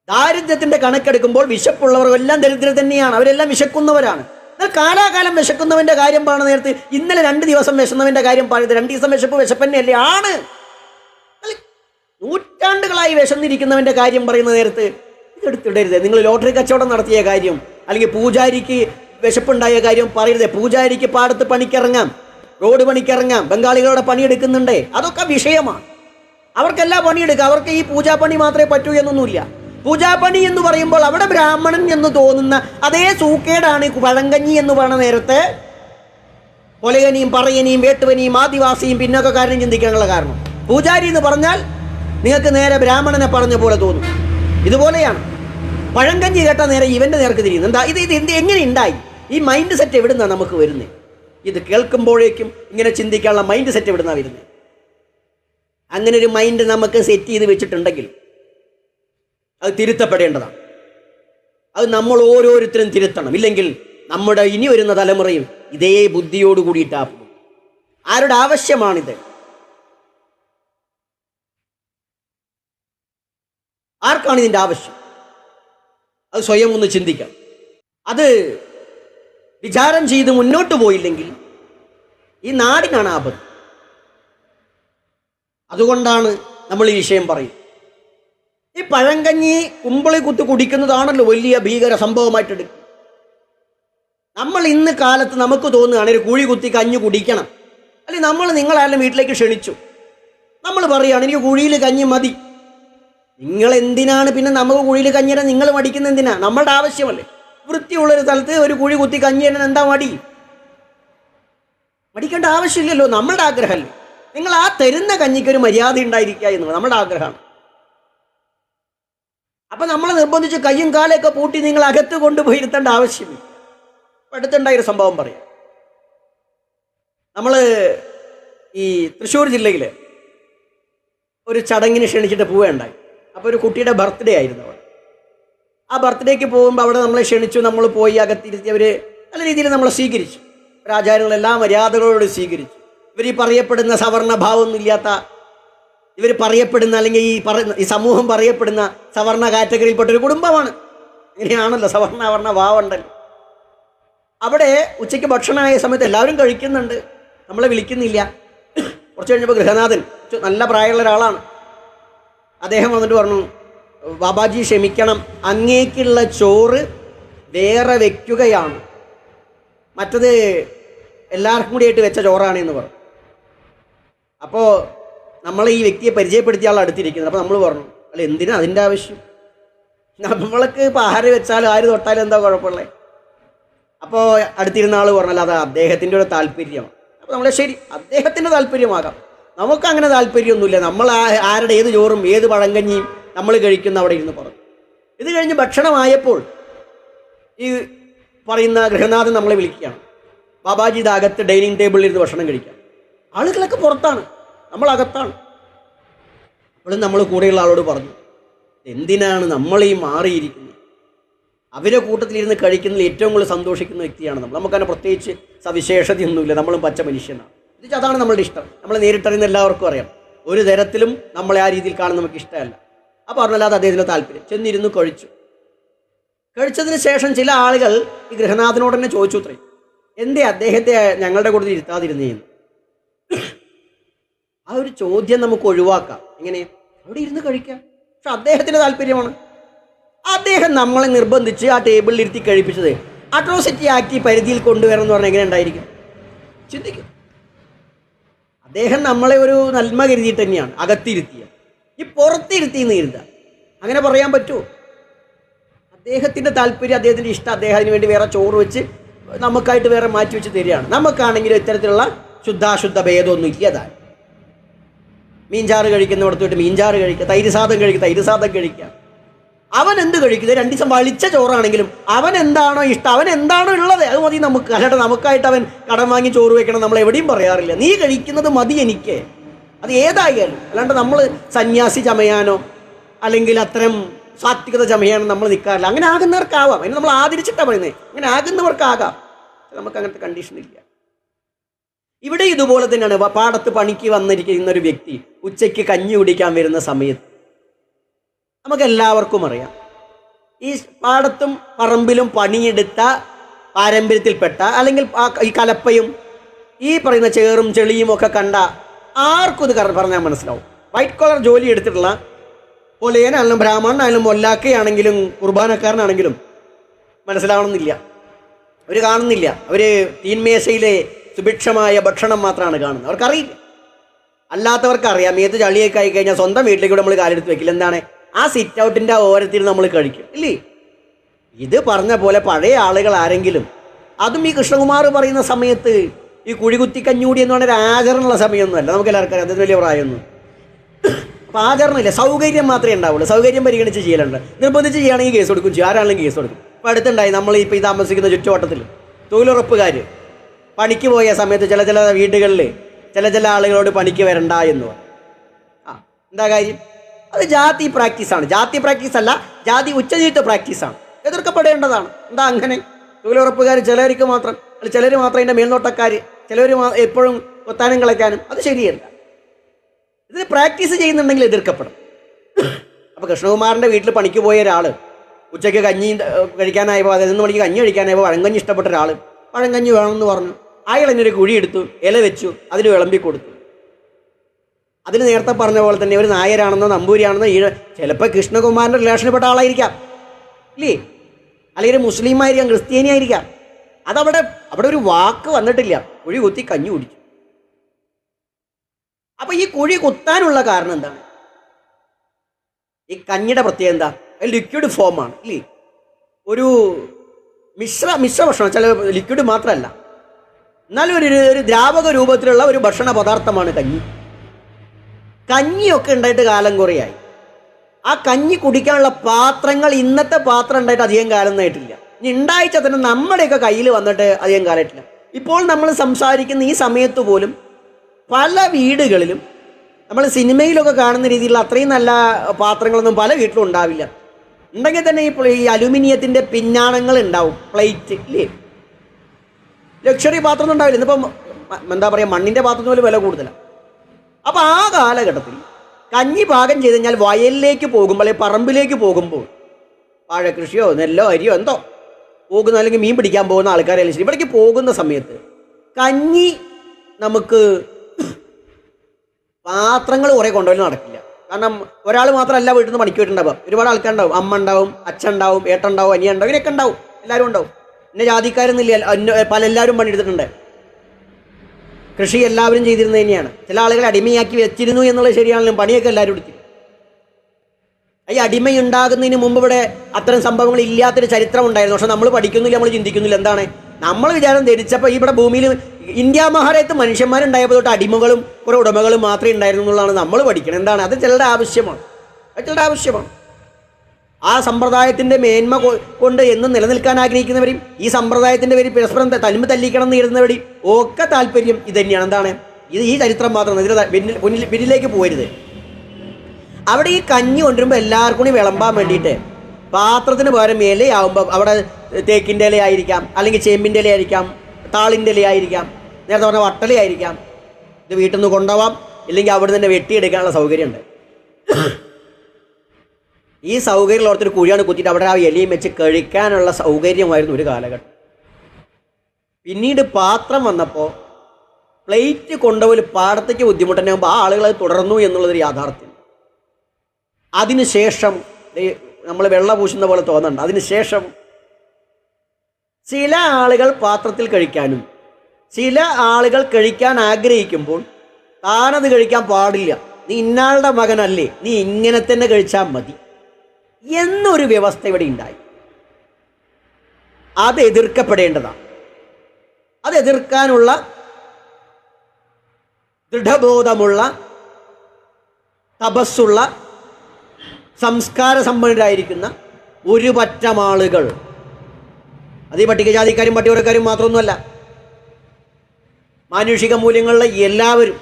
ദാരിദ്ര്യത്തിന്റെ കണക്കെടുക്കുമ്പോൾ വിശപ്പുള്ളവർ എല്ലാം ദരിദ്രർ തന്നെയാണ്. അവരെല്ലാം വിശക്കുന്നവരാണ്. എന്നാൽ കാലാകാലം വിശക്കുന്നവന്റെ കാര്യം പറയുന്ന നേരത്ത് ഇന്നലെ രണ്ട് ദിവസം വിശന്നവന്റെ കാര്യം പറയുന്നത് രണ്ട് ദിവസം വിശപ്പ് വിശപ്പന്നെയല്ലേ ആണ്. നൂറ്റാണ്ടുകളായി വിശന്നിരിക്കുന്നവന്റെ കാര്യം പറയുന്ന നേരത്ത് ഇതെടുത്തിടരുത്. നിങ്ങൾ ലോട്ടറി കച്ചവടം നടത്തിയ കാര്യം അല്ലെങ്കിൽ പൂജാരിക്ക് വിശപ്പുണ്ടായ കാര്യം പറയരുത്. പൂജാരിക്ക് പാടത്ത് പണിക്കിറങ്ങാം റോഡ് പണിക്കിറങ്ങാം ബംഗാളികളുടെ പണിയെടുക്കുന്നുണ്ടേ? അതൊക്കെ വിഷയമാണ്. അവർക്കെല്ലാം പണിയെടുക്കുക. അവർക്ക് ഈ പൂജാപ്പണി മാത്രമേ പറ്റൂ എന്നൊന്നുമില്ല. പൂജാപ്പണി എന്ന് പറയുമ്പോൾ അവിടെ ബ്രാഹ്മണൻ എന്ന് തോന്നുന്ന അതേ സൂക്കേടാണ് പഴങ്കഞ്ഞി എന്ന് പറഞ്ഞ നേരത്തെ കൊലയനിയും പറയനിയും വേട്ടുവനിയും ആദിവാസിയും പിന്നോക്കക്കാരനും ചിന്തിക്കാനുള്ള കാരണം. പൂജാരി എന്ന് പറഞ്ഞാൽ നിങ്ങൾക്ക് നേരെ ബ്രാഹ്മണനെ പറഞ്ഞ പോലെ തോന്നും. ഇതുപോലെയാണ്. പഴങ്കഞ്ഞി കേട്ട നേരെ ഇവന്റെ നേർക്ക് തിരിയുന്നു. എന്താ? ഇത് ഇത് എന്ത് എങ്ങനെ ഉണ്ടായി? ഈ മൈൻഡ് സെറ്റ് എവിടുന്നാണ് നമുക്ക് വരുന്നത് ഇത് കേൾക്കുമ്പോഴേക്കും ഇങ്ങനെ ചിന്തിക്കാനുള്ള മൈൻഡ് സെറ്റ് എവിടുന്നാണ് വരുന്നത് അങ്ങനെ ഒരു മൈൻഡ് നമുക്ക് സെറ്റ് ചെയ്ത് വെച്ചിട്ടുണ്ടെങ്കിൽ അത് തിരുത്തപ്പെടേണ്ടതാണ്. അത് നമ്മൾ ഓരോരുത്തരും തിരുത്തണം. ഇല്ലെങ്കിൽ നമ്മുടെ ഇനി വരുന്ന തലമുറയും ഇതേ ബുദ്ധിയോട് കൂടിയിട്ടാ പോകും. ആരുടെ ആവശ്യമാണിത്? ആർക്കാണ് ഇതിന്റെ ആവശ്യം? അത് സ്വയം ഒന്ന് ചിന്തിക്കാം. അത് വിചാരം ചെയ്ത് മുന്നോട്ട് പോയില്ലെങ്കിൽ ഈ നാടിനാണ് ആപത്ത്. അതുകൊണ്ടാണ് നമ്മൾ ഈ വിഷയം പറയും ഈ പഴങ്കഞ്ഞി കുമ്പളി കുത്തി കുടിക്കുന്നതാണല്ലോ വലിയ ഭീകര സംഭവമായിട്ട് എടുക്കും നമ്മൾ ഇന്ന് കാലത്ത് നമുക്ക് തോന്നുകയാണ് ഒരു കുഴി കുത്തി കഞ്ഞി കുടിക്കണം. അല്ലെങ്കിൽ നമ്മൾ നിങ്ങളായാലും വീട്ടിലേക്ക് ക്ഷണിച്ചു. നമ്മൾ പറയുകയാണ് എനിക്ക് കുഴിയിൽ കഞ്ഞി മതി. നിങ്ങൾ എന്തിനാണ് പിന്നെ നമുക്ക് കുഴിയിൽ കഞ്ഞിടാൻ നിങ്ങൾ മടിക്കുന്ന എന്തിനാ? നമ്മളുടെ ആവശ്യമല്ലേ. വൃത്തിയുള്ളൊരു സ്ഥലത്ത് ഒരു കുഴി കുത്തി കഞ്ഞി തന്നെ എന്താ മടി? മടിക്കേണ്ട ആവശ്യമില്ലല്ലോ നമ്മളുടെ ആഗ്രഹമല്ലേ. നിങ്ങൾ ആ തരുന്ന കഞ്ഞിക്ക് ഒരു മര്യാദ ഉണ്ടായിരിക്കുക എന്നുള്ളത് നമ്മുടെ ആഗ്രഹമാണ്. അപ്പൊ നമ്മളെ നിർബന്ധിച്ച് കയ്യും കാലൊക്കെ പൂട്ടി നിങ്ങൾ അകത്ത് കൊണ്ടുപോയി ഇരുത്തേണ്ട ആവശ്യമില്ല അടുത്തുണ്ടായൊരു സംഭവം പറയാം. നമ്മൾ ഈ തൃശ്ശൂർ ജില്ലയിൽ ഒരു ചടങ്ങിന് ക്ഷണിച്ചിട്ട് പോവുകയുണ്ടായി. അപ്പോൾ ഒരു കുട്ടിയുടെ ബർത്ത്ഡേ ആയിരുന്നു അവിടെ. ആ ബർത്ത്ഡേക്ക് പോകുമ്പോൾ അവിടെ നമ്മളെ ക്ഷണിച്ചു നമ്മൾ പോയി അകത്തിരുത്തി അവർ നല്ല രീതിയിൽ നമ്മളെ സ്വീകരിച്ചു. ആചാര്യങ്ങളെല്ലാം മര്യാദകളോട് സ്വീകരിച്ചു. ഇവർ പറയപ്പെടുന്ന സവർണ ഭാവമൊന്നുമില്ലാത്ത ഇവർ പറയപ്പെടുന്ന അല്ലെങ്കിൽ ഈ പറയുന്ന ഈ സമൂഹം പറയപ്പെടുന്ന സവർണ കാറ്റഗറിയിൽപ്പെട്ട ഒരു കുടുംബമാണ്. ഇങ്ങനെയാണല്ലോ സവർണ അവർണ ഭാവമുണ്ടല്ലോ അവിടെ ഉച്ചയ്ക്ക് ഭക്ഷണമായ സമയത്ത് എല്ലാവരും കഴിക്കുന്നുണ്ട്. നമ്മളെ വിളിക്കുന്നില്ല. കുറച്ച് കഴിഞ്ഞപ്പോൾ ഗൃഹനാഥൻ നല്ല പ്രായമുള്ള ഒരാളാണ്. അദ്ദേഹം വന്നിട്ട് പറഞ്ഞു ബാബാജി ക്ഷമിക്കണം. അങ്ങേക്കുള്ള ചോറ് വേറെ വെക്കുകയാണ്. മറ്റത് എല്ലാവർക്കും കൂടിയായിട്ട് വെച്ച ചോറാണ് എന്ന് പറഞ്ഞു. അപ്പോൾ നമ്മൾ ഈ വ്യക്തിയെ പരിചയപ്പെടുത്തിയ ആൾ അടുത്തിരിക്കുന്നത്. അപ്പോൾ നമ്മൾ പറഞ്ഞു അല്ല എന്തിനാ അതിന്റെ ആവശ്യം? നമ്മൾക്ക് ഇപ്പോൾ ആര് വെച്ചാലും ആര് തൊട്ടാലും എന്താ കുഴപ്പമുള്ളത് അപ്പോൾ അടുത്തിരുന്ന ആൾ പറഞ്ഞല്ലോ അത് അദ്ദേഹത്തിന്റെ ഒരു താല്പര്യമാണ്. അപ്പോൾ നമ്മളെ ശരി അദ്ദേഹത്തിന്റെ താല്പര്യമാകാം. നമുക്ക് അങ്ങനെ താല്പര്യമൊന്നുമില്ല. നമ്മൾ ആരുടെ ഏത് ചോറും ഏത് പഴങ്കഞ്ഞിയും നമ്മൾ കഴിക്കുന്ന അവിടെ ഇരുന്ന് പറഞ്ഞു ഇത് കഴിഞ്ഞ് ഭക്ഷണമായപ്പോൾ ഈ പറയുന്ന ഗൃഹനാഥൻ നമ്മളെ വിളിക്കുകയാണ്. ബാബാജി ഇത് അകത്ത് ഡൈനിങ് ടേബിളിൽ ഇരുന്ന് ഭക്ഷണം കഴിക്കാം. ആളുകളൊക്കെ പുറത്താണ്. നമ്മൾ അകത്താണ് അപ്പോഴും നമ്മൾ കൂടെയുള്ള ആളോട് പറഞ്ഞു എന്തിനാണ് നമ്മൾ ഈ മാറിയിരിക്കുന്നത്? അവരെ കൂട്ടത്തിലിരുന്ന് കഴിക്കുന്നതിൽ ഏറ്റവും കൂടുതൽ സന്തോഷിക്കുന്ന വ്യക്തിയാണ് നമ്മൾ. നമുക്കതിനെ പ്രത്യേകിച്ച് സവിശേഷതയൊന്നുമില്ല. നമ്മളും പച്ച മനുഷ്യനാണ്. ഇത് അതാണ് നമ്മളുടെ ഇഷ്ടം. നമ്മൾ നേരിട്ടറിയുന്ന എല്ലാവർക്കും അറിയാം. ഒരു തരത്തിലും നമ്മളെ ആ രീതിയിൽ കാണാൻ നമുക്ക് ഇഷ്ടമല്ല. ആ പറഞ്ഞല്ലാതെ അദ്ദേഹത്തിന്റെ താല്പര്യം. ചെന്നിരുന്ന് കഴിച്ചു. കഴിച്ചതിന് ശേഷം ചില ആളുകൾ ഈ ഗൃഹനാഥനോട് തന്നെ ചോദിച്ചു ഇത്രയും എന്തേ അദ്ദേഹത്തെ ഞങ്ങളുടെ കൂട്ടത്തിൽ ഇരുത്താതിരുന്നേന്ന് ആ ഒരു ചോദ്യം നമുക്ക് ഒഴിവാക്കാം. എങ്ങനെ? അവിടെ ഇരുന്ന് കഴിക്കാം. പക്ഷെ അദ്ദേഹത്തിന്റെ താല്പര്യമാണ്. അദ്ദേഹം നമ്മളെ നിർബന്ധിച്ച് ആ ടേബിളിൽ ഇരുത്തി കഴിപ്പിച്ചത് അട്രോസിറ്റി ആക്ട് പരിധിയിൽ കൊണ്ടുവരണം എന്ന് പറഞ്ഞാൽ എങ്ങനെ ഉണ്ടായിരിക്കും? ചിന്തിക്കും. അദ്ദേഹം നമ്മളെ ഒരു നന്മ കരുതിയിട്ട് തന്നെയാണ്. അകത്തിരുത്തിയ. ഈ പുറത്തിരുത്തി എന്ന് കരുതുക. അങ്ങനെ പറയാൻ പറ്റുമോ? അദ്ദേഹത്തിന്റെ താല്പര്യം അദ്ദേഹത്തിന്റെ ഇഷ്ടം അദ്ദേഹത്തിന് വേണ്ടി വേറെ ചോറ് വെച്ച് നമുക്കായിട്ട് വേറെ മാറ്റി വെച്ച് തരികയാണ്. നമുക്കാണെങ്കിലും ഇത്തരത്തിലുള്ള ശുദ്ധാശുദ്ധ ഭേദമൊന്നും ഇല്ലതായി മീൻചാറ് കഴിക്കുന്നിടത്ത് വിട്ട് മീൻചാറ് കഴിക്കുക തൈര് സാധം കഴിക്കുക തൈര് സാധം കഴിക്കുക. അവൻ എന്ത് കഴിക്കുന്നത്? രണ്ട് ദിവസം വളിച്ച ചോറാണെങ്കിലും അവൻ എന്താണോ ഇഷ്ടം അവൻ എന്താണോ ഉള്ളത് അത് മതി നമുക്ക്. അല്ലാണ്ട് നമുക്കായിട്ട് അവൻ കടം വാങ്ങി ചോറ് വെക്കണം നമ്മൾ എവിടെയും പറയാറില്ല. നീ കഴിക്കുന്നത് മതി എനിക്ക്. അത് ഏതായാലും. അല്ലാണ്ട് നമ്മൾ സന്യാസി ചമയാനോ അല്ലെങ്കിൽ അത്തരം സാത്വികത ചമയാനോ നമ്മൾ നിൽക്കാറില്ല. അങ്ങനെ ആകുന്നവർക്കാവാം. അതിന് നമ്മൾ ആദരിച്ചിട്ടാണ് പറയുന്നത്. അങ്ങനെ ആകുന്നവർക്കാകാം. നമുക്ക് അങ്ങനത്തെ കണ്ടീഷൻ ഇല്ല. ഇവിടെ ഇതുപോലെ തന്നെയാണ് പാടത്ത് പണിക്ക് വന്നിരിക്കുന്ന ഒരു വ്യക്തി ഉച്ചയ്ക്ക് കഞ്ഞി കുടിക്കാൻ വരുന്ന സമയത്ത് നമുക്ക് എല്ലാവർക്കും അറിയാം. ഈ പാടത്തും പറമ്പിലും പണിയെടുത്ത പാരമ്പര്യത്തിൽപ്പെട്ട അല്ലെങ്കിൽ ഈ കലപ്പയും ഈ പറയുന്ന ചേറും ചെളിയും ഒക്കെ കണ്ട ആർക്കും ഇത് പറഞ്ഞാൽ മനസ്സിലാവും. വൈറ്റ് കോളർ ജോലി എടുത്തിട്ടുള്ള പൊലയനാണെങ്കിലും ബ്രാഹ്മണനായാലും മൊല്ലാക്കയാണെങ്കിലും കുർബാനക്കാരനാണെങ്കിലും മനസ്സിലാവണമെന്നില്ല. അവർ കാണുന്നില്ല. അവർ തീന്മേശയിലെ സുഭിക്ഷമായ ഭക്ഷണം മാത്രമാണ് കാണുന്നത്. അവർക്കറിയില്ല. അല്ലാത്തവർക്കറിയാം. ഏത് ചളിയൊക്കെ ആയി കഴിഞ്ഞാൽ സ്വന്തം വീട്ടിലേക്ക് നമ്മൾ കാലെടുത്ത് വെക്കില്ല. എന്താണ്? ആ സിറ്റ് ഔട്ടിന്റെ ഓരത്തിൽ നമ്മൾ കഴിക്കും. ഇല്ലേ? ഇത് പറഞ്ഞ പോലെ പഴയ ആളുകൾ ആരെങ്കിലും അതും ഈ കൃഷ്ണകുമാർ പറയുന്ന സമയത്ത് ഈ കുഴികുത്തി കഞ്ഞൂടി എന്ന് പറഞ്ഞ ആചരണമുള്ള സമയമൊന്നുമല്ല. നമുക്ക് എല്ലാവർക്കും അതിന് വലിയ പ്രായമൊന്നും. അപ്പോൾ ആചരണമില്ല. സൗകര്യം മാത്രമേ ഉണ്ടാവുള്ളൂ. സൗകര്യം പരിഗണിച്ച് ചെയ്യലുണ്ട്. നിർബന്ധിച്ച് ചെയ്യുകയാണെങ്കിൽ കേസ് കൊടുക്കും ചെയ്യും. ആരാണെങ്കിലും കേസ് കൊടുക്കും. ഇപ്പോൾ അടുത്തുണ്ടായി. നമ്മൾ ഇപ്പോൾ ഈ താമസിക്കുന്ന ചുറ്റുവട്ടത്തിൽ തൊഴിലുറപ്പുകാർ പണിക്ക് പോയ സമയത്ത് ചില ചില വീടുകളിൽ ചില ചില ആളുകളോട് പണിക്ക് വരണ്ട എന്ന് ആ എന്താ കാര്യം? അത് ജാതി പ്രാക്ടീസാണ് ജാതി പ്രാക്ടീസ് അല്ല ജാതി ഉച്ചജീവിത പ്രാക്ടീസാണ് എതിർക്കപ്പെടേണ്ടതാണ്. എന്താ അങ്ങനെ? തൊഴിലുറപ്പുകാർ ചിലർക്ക് മാത്രം അല്ല ചിലർ മാത്രം അതിന്റെ മേൽനോട്ടക്കാർ ചിലർ എപ്പോഴും കൊത്താനും കളയ്ക്കാനും അത് ശരിയല്ല. ഇത് പ്രാക്ടീസ് ചെയ്യുന്നുണ്ടെങ്കിൽ എതിർക്കപ്പെടും. അപ്പോൾ കൃഷ്ണകുമാറിന്റെ വീട്ടിൽ പണിക്ക് പോയ ഒരാൾ ഉച്ചയ്ക്ക് കഞ്ഞി കഴിക്കാനായപ്പോൾ പതിനൊന്ന് മണിക്ക് കഞ്ഞി കഴിക്കാനായപ്പോൾ പഴങ്കഞ്ഞി ഇഷ്ടപ്പെട്ട ഒരാൾ പഴങ്കഞ്ഞി വേണമെന്ന് പറഞ്ഞു. അയാൾ എന്നൊരു കുഴിയെടുത്തു ഇല വെച്ചു അതിന് വിളമ്പി കൊടുത്തു. അതിന് നേരത്തെ പറഞ്ഞ പോലെ തന്നെ ഒരു നായരാണെന്നോ നമ്പൂരിയാണെന്നോ ഈഴ ചിലപ്പോൾ കൃഷ്ണകുമാറിന്റെ റിലേഷനിൽപ്പെട്ട ആളായിരിക്കാം. ഇല്ലേ? അല്ലെങ്കിൽ ഒരു മുസ്ലിം ആയിരിക്കാം ക്രിസ്ത്യാനി ആയിരിക്കാം അതവിടെ അവിടെ ഒരു വാക്ക് വന്നിട്ടില്ല. കുഴി കുത്തി കഞ്ഞി കുടിച്ചു. അപ്പൊ ഈ കുഴി കുത്താനുള്ള കാരണം എന്താണ്? ഈ കഞ്ഞിയുടെ പ്രത്യേകത എന്താ? ലിക്വിഡ് ഫോമാണ് ഇല്ലേ? ഒരു മിശ്ര മിശ്ര ഭക്ഷണം ചില ലിക്വിഡ് മാത്രമല്ല. എന്നാലും ഒരു ഒരു ദ്രാവക രൂപത്തിലുള്ള ഒരു ഭക്ഷണ പദാർത്ഥമാണ് കഞ്ഞി. കഞ്ഞിയൊക്കെ ഉണ്ടായിട്ട് കാലം കുറയായി. ആ കഞ്ഞി കുടിക്കാനുള്ള പാത്രങ്ങൾ ഇന്നത്തെ പാത്രം ഉണ്ടായിട്ട് അധികം കാലം ആയിട്ടില്ല ഇനി ഉണ്ടായിച്ച തന്നെ നമ്മുടെയൊക്കെ കയ്യിൽ വന്നിട്ട് അധികം കാലമായിട്ടില്ല. ഇപ്പോൾ നമ്മൾ സംസാരിക്കുന്ന ഈ സമയത്ത് പോലും പല വീടുകളിലും നമ്മൾ സിനിമയിലൊക്കെ കാണുന്ന രീതിയിലുള്ള അത്രയും നല്ല പാത്രങ്ങളൊന്നും പല വീട്ടിലും ഉണ്ടാവില്ല. ഉണ്ടെങ്കിൽ തന്നെ ഈ അലുമിനിയത്തിന്റെ പിന്നാണങ്ങൾ ഉണ്ടാവും. പ്ലേറ്റ് ഇല്ലേ? ലക്ഷറി പാത്രമൊന്നും ഉണ്ടാവില്ല. ഇന്നിപ്പം എന്താ പറയുക മണ്ണിന്റെ പാത്രത്തിന് പോലും വില കൂടുതലാണ് അപ്പോൾ ആ കാലഘട്ടത്തിൽ കഞ്ഞി പാകം ചെയ്ത് കഴിഞ്ഞാൽ വയലിലേക്ക് പോകുമ്പോൾ അല്ലെങ്കിൽ പറമ്പിലേക്ക് പോകുമ്പോൾ വാഴകൃഷിയോ നെല്ലോ അരിയോ എന്തോ പോകുന്ന അല്ലെങ്കിൽ മീൻ പിടിക്കാൻ പോകുന്ന ആൾക്കാരെല്ലാം ശരി. ഇവിടേക്ക് പോകുന്ന സമയത്ത് കഞ്ഞി നമുക്ക് പാത്രങ്ങൾ കുറേ കൊണ്ടുപോയി നടക്കില്ല. കാരണം ഒരാൾ മാത്രമല്ല വീട്ടിൽ നിന്ന് പണിക്ക് പോയിട്ടുണ്ടാവുക. ഒരുപാട് ആൾക്കാരുണ്ടാവും. അമ്മ ഉണ്ടാവും അച്ഛൻ ഉണ്ടാവും ഏട്ടൻ ഉണ്ടാവും അനിയ ഉണ്ടാവും ഇവരൊക്കെ ഉണ്ടാവും. എല്ലാവരും ഉണ്ടാവും. പിന്നെ ജാതിക്കാരെന്നില്ല പല എല്ലാവരും പണിയെടുത്തിട്ടുണ്ട്. കൃഷി എല്ലാവരും ചെയ്തിരുന്നത് തന്നെയാണ്. ചില ആളുകളെ അടിമയാക്കി വെച്ചിരുന്നു എന്നുള്ളത് ശരിയാണെങ്കിലും പണിയൊക്കെ എല്ലാവരും എടുത്തിരുന്നു ഈ അടിമയുണ്ടാകുന്നതിന് മുമ്പ് ഇവിടെ അത്തരം സംഭവങ്ങൾ ഇല്ലാത്തൊരു ചരിത്രം ഉണ്ടായിരുന്നു. പക്ഷെ നമ്മൾ പഠിക്കുന്നില്ല നമ്മൾ ചിന്തിക്കുന്നില്ല. എന്താണ്? നമ്മൾ വിചാരം ധരിച്ചപ്പോൾ ഇവിടെ ഭൂമിയിൽ ഇന്ത്യ മഹാരാജ്യത്ത് മനുഷ്യന്മാരുണ്ടായപ്പോൾ തൊട്ട് അടിമകളും കുറേ ഉടമകളും മാത്രമേ ഉണ്ടായിരുന്നു എന്നുള്ളതാണ് നമ്മൾ പഠിക്കണം എന്താണ്? അത് ചിലരുടെ ആവശ്യമാണ്. അത് ചിലരുടെ ആവശ്യമാണ്. ആ സമ്പ്രദായത്തിന്റെ മേന്മ കൊണ്ട് എന്നും നിലനിൽക്കാൻ ആഗ്രഹിക്കുന്നവരും ഈ സമ്പ്രദായത്തിന്റെ പേരിൽ പരസ്പരം ത- തനിമ തല്ലിക്കണം എന്ന് എഴുതുന്നവരും ഒക്കെ താല്പര്യം ഇത് തന്നെയാണ്. എന്താണ്? ഇത് ഈ ചരിത്രം മാത്രമാണ് ഇതിൽ പിന്നിൽ പിന്നിലേക്ക് പോരുത് അവിടെ ഈ കഞ്ഞി കൊണ്ടുവരുമ്പോൾ എല്ലാവർക്കും കൂടി വിളമ്പാൻ വേണ്ടിയിട്ട് പാത്രത്തിന് പകരം ഇലയാവുമ്പോൾ അവിടെ തേക്കിന്റെ ഇലയായിരിക്കാം അല്ലെങ്കിൽ ചേമ്പിന്റെ ഇലയായിരിക്കാം താളിന്റെ ഇലയായിരിക്കാം നേരത്തെ പറഞ്ഞ വട്ടലയായിരിക്കാം. ഇത് വീട്ടിൽ നിന്ന് കൊണ്ടുപോവാം ഇല്ലെങ്കിൽ അവിടെ നിന്ന് തന്നെ വെട്ടിയെടുക്കാനുള്ള സൗകര്യമുണ്ട്. ഈ സൗകര്യമുള്ളൊരു കുഴിയാണ് കുത്തിയിട്ട് അവിടെ ആ എലിയും വെച്ച് കഴിക്കാനുള്ള സൗകര്യമായിരുന്നു ഒരു കാലഘട്ടം. പിന്നീട് പാത്രം വന്നപ്പോൾ പ്ലേറ്റ് കൊണ്ടുപോയി പാടത്തേക്ക് ബുദ്ധിമുട്ടുണ്ടാകുമ്പോൾ ആ ആളുകൾ അത് തുടർന്നു എന്നുള്ളൊരു യാഥാർത്ഥ്യം. അതിനുശേഷം നമ്മൾ വെള്ളം പൂശുന്ന പോലെ തോന്നണ്ട അതിനുശേഷം ചില ആളുകൾ പാത്രത്തിൽ കഴിക്കാനും ചില ആളുകൾ കഴിക്കാൻ ആഗ്രഹിക്കുമ്പോൾ താനത് കഴിക്കാൻ പാടില്ല. നീ ഇന്നാളുടെ മകനല്ലേ നീ ഇങ്ങനെ തന്നെ കഴിച്ചാൽ മതി. എന്നൊരു വ്യവസ്ഥ ഇവിടെ ഉണ്ടായി. അത് എതിർക്കപ്പെടേണ്ടതാണ്. അത് എതിർക്കാനുള്ള ദൃഢബോധമുള്ള തപസ്സുള്ള സംസ്കാര സമ്പന്നരായിരിക്കുന്ന ഒരു പറ്റം ആളുകൾ. അത് ഈ പട്ടികജാതിക്കാരും പട്ടികവർക്കാരും മാത്രമൊന്നുമല്ല. മാനുഷിക മൂല്യങ്ങളിലെ എല്ലാവരും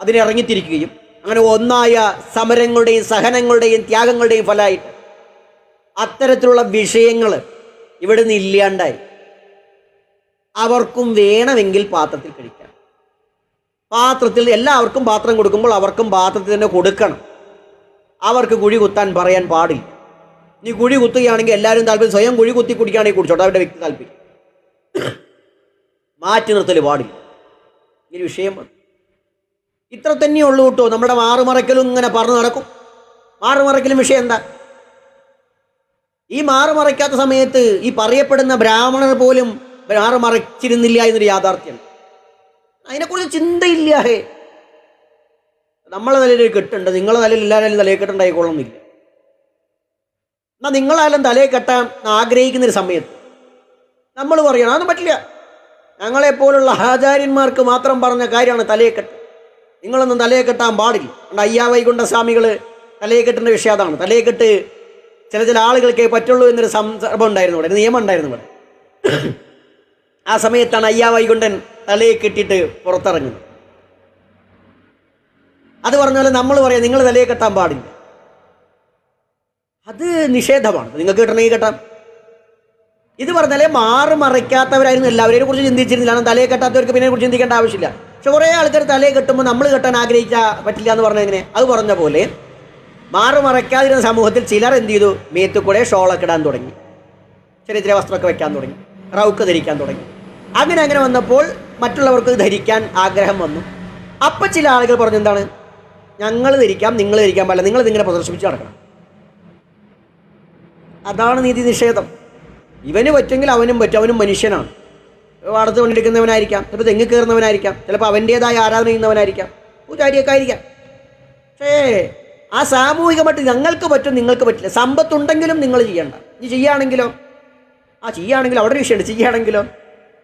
അതിനിറങ്ങിത്തിരിക്കുകയും അങ്ങനെ ഒന്നായ സമരങ്ങളുടെയും സഹനങ്ങളുടെയും ത്യാഗങ്ങളുടെയും ഫലമായിട്ട് അത്തരത്തിലുള്ള വിഷയങ്ങൾ ഇവിടെ നിന്ന് ഇല്ലാണ്ടായി. അവർക്കും വേണമെങ്കിൽ പാത്രത്തിൽ കഴിക്കാം. പാത്രത്തിൽ എല്ലാവർക്കും പാത്രം കൊടുക്കുമ്പോൾ അവർക്കും പാത്രത്തിൽ തന്നെ കൊടുക്കണം. അവർക്ക് കുഴി കുത്താൻ പറയാൻ പാടില്ല. നീ കുഴി കുത്തുകയാണെങ്കിൽ എല്ലാവരും താല്പര്യം സ്വയം കുഴി കുത്തി കുടിക്കുകയാണെങ്കിൽ കുടിച്ചോട്ടെ അവരുടെ വ്യക്തി താല്പര്യം. മാറ്റി നിർത്തൽ പാടില്ല. ഈ വിഷയം. ഇത്ര തന്നെയുള്ളൂ കേട്ടോ. നമ്മുടെ മാറുമറയ്ക്കലും ഇങ്ങനെ പറഞ്ഞു നടക്കും. മാറുമറയ്ക്കലും വിഷയം എന്താ? ഈ മാറുമറയ്ക്കാത്ത സമയത്ത് ഈ പറയപ്പെടുന്ന ബ്രാഹ്മണർ പോലും മാറുമറച്ചിരുന്നില്ല എന്നൊരു യാഥാർത്ഥ്യം. അതിനെക്കുറിച്ച് ചിന്തയില്ല ഹേ. നമ്മളെ നിലയിൽ കെട്ടുണ്ട്. നിങ്ങളെ നിലയിൽ എല്ലാവരും തലയിൽ കെട്ടുണ്ടായിക്കോളുന്നില്ല എന്നാൽ നിങ്ങളാലും തലയിൽ കെട്ടാൻ ആഗ്രഹിക്കുന്നൊരു സമയത്ത് നമ്മൾ പറയണം അതൊന്നും പറ്റില്ല. ഞങ്ങളെപ്പോലുള്ള ആചാര്യന്മാർക്ക് മാത്രം പറഞ്ഞ കാര്യമാണ് തലയെ കെട്ട് നിങ്ങളൊന്നും തലയെ കെട്ടാൻ പാടില്ല. അയ്യാ വൈകുണ്ഠ സ്വാമികൾ തലയെ കെട്ടുന്ന വിഷയം അതാണ്. തലയെ കെട്ട് ചില ചില ആളുകൾക്കേ പറ്റുള്ളൂ എന്നൊരു സന്ദർഭം ഉണ്ടായിരുന്നു ഇവിടെ. നിയമം ഉണ്ടായിരുന്നു ഇവിടെ. ആ സമയത്താണ് അയ്യാ വൈകുണ്ഠൻ തലയെ കെട്ടിയിട്ട് പുറത്തിറങ്ങുന്നത്. അത് പറഞ്ഞ പോലെ നമ്മൾ പറയാം നിങ്ങൾ തലയെ കെട്ടാൻ പാടില്ല. അത് നിഷേധമാണ്. നിങ്ങൾക്ക് കിട്ടണമെങ്കിൽ കെട്ടാം. ഇത് പറഞ്ഞാലേ മാറി മറയ്ക്കാത്തവരായിരുന്നു എല്ലാവരെയും കുറിച്ച് ചിന്തിച്ചിരുന്നില്ല. കാരണം തലയെ കെട്ടാത്തവർക്ക് പിന്നെ കുറിച്ച് ചിന്തിക്കേണ്ട ആവശ്യമില്ല. പക്ഷെ കുറേ ആൾക്കാർ തലയെ കെട്ടുമ്പോൾ നമ്മൾ കെട്ടാൻ ആഗ്രഹിച്ചാൽ പറ്റില്ല എന്ന് പറഞ്ഞാൽ എങ്ങനെ? അത് പറഞ്ഞ പോലെ മാറി മറയ്ക്കാതിരുന്ന സമൂഹത്തിൽ ചിലർ എന്ത് ചെയ്തു? മേത്തു കൂടെ ഷോളൊക്കെ ഇടാൻ തുടങ്ങി. ചെറിയ ചെറിയ വസ്ത്രമൊക്കെ വയ്ക്കാൻ തുടങ്ങി. റൗക്ക് ധരിക്കാൻ തുടങ്ങി. അങ്ങനെ അങ്ങനെ വന്നപ്പോൾ മറ്റുള്ളവർക്ക് ധരിക്കാൻ ആഗ്രഹം വന്നു. അപ്പം ചില ആളുകൾ പറഞ്ഞു എന്താണ്? ഞങ്ങൾ ധരിക്കാം നിങ്ങൾ ധരിക്കാൻ പാടില്ല. നിങ്ങൾ ഇതിങ്ങനെ പ്രദർശിപ്പിച്ച് നടക്കണം. അതാണ് നീതി നിഷേധം. ഇവന് പറ്റുമെങ്കിൽ അവനും പറ്റും. അവനും മനുഷ്യനാണ്. വാടത്ത് കൊണ്ടിരിക്കുന്നവനായിരിക്കാം. ചിലപ്പോൾ തെങ്ങ് കയറുന്നവനായിരിക്കാം. ചിലപ്പോൾ അവന്റേതായ ആരാധന ചെയ്യുന്നവനായിരിക്കാം. പൂജാരിയൊക്കെ ആയിരിക്കാം. പക്ഷേ ആ സാമൂഹികമായിട്ട് ഞങ്ങൾക്ക് പറ്റും നിങ്ങൾക്ക് പറ്റില്ല. സമ്പത്തുണ്ടെങ്കിലും നിങ്ങൾ ചെയ്യണ്ട. ഇനി ചെയ്യുകയാണെങ്കിലോ ആ ചെയ്യുകയാണെങ്കിലോ അവിടെ വിഷയമുണ്ട്. ചെയ്യുകയാണെങ്കിലോ